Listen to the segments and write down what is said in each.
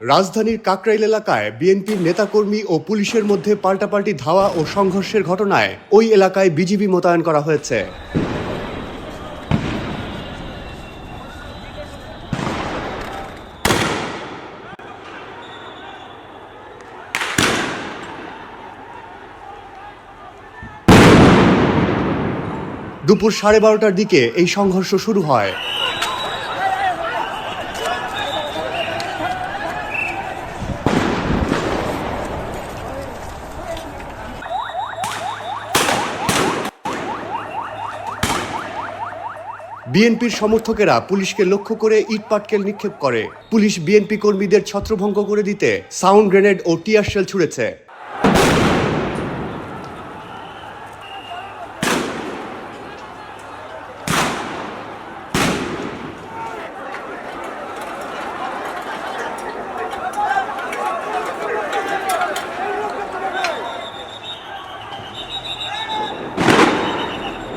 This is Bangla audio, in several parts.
রাজধানীর কাকরাইল এলাকায় বিএনপির নেতাকর্মী ও পুলিশের মধ্যে পাল্টাপাল্টি ধাওয়া ও সংঘর্ষের ঘটনায় ওই এলাকায় বিজিবি মোতায়েন করা হয়েছে। দুপুর সাড়ে বারোটার দিকে এই সংঘর্ষ শুরু হয়। বিএনপির সমর্থকেরা পুলিশকে লক্ষ্য করে ইট পাটকেল নিক্ষেপ করে। পুলিশ বিএনপি কর্মীদের ছত্রভঙ্গ করে দিতে সাউন্ড গ্রেনেড ও টিয়ার শেল ছুড়েছে।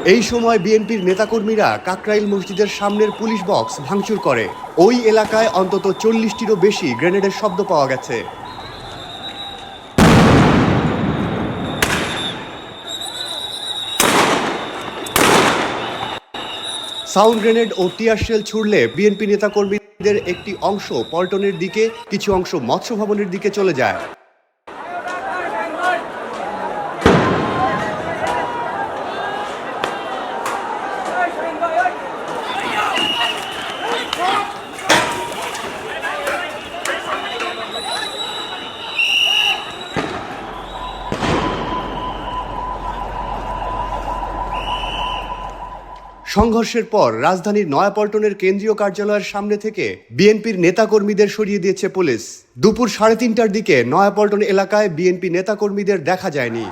এই সময় বিএনপির নেতাকর্মীরা কাকরাইল মসজিদের সামনের পুলিশ বক্স ভাঙচুর করে। ওই এলাকায় অন্তত চল্লিশটিরও বেশি গ্রেনেডের শব্দ পাওয়া গেছে। সাউন্ড গ্রেনেড ও টিয়ার শেল ছুড়লে বিএনপি নেতাকর্মীদের একটি অংশ পল্টনের দিকে, কিছু অংশ মৎস্য ভবনের দিকে চলে যায়। সংঘর্ষের পর রাজধানীর নয়াপল্টনের কেন্দ্রীয় কার্যালয়ের সামনে থেকে বিএনপির নেতাকর্মীদের সরিয়ে দিয়েছে পুলিশ। দুপুর সাড়ে তিনটার দিকে নয়াপল্টন এলাকায় বিএনপি নেতাকর্মীদের দেখা যায়নি।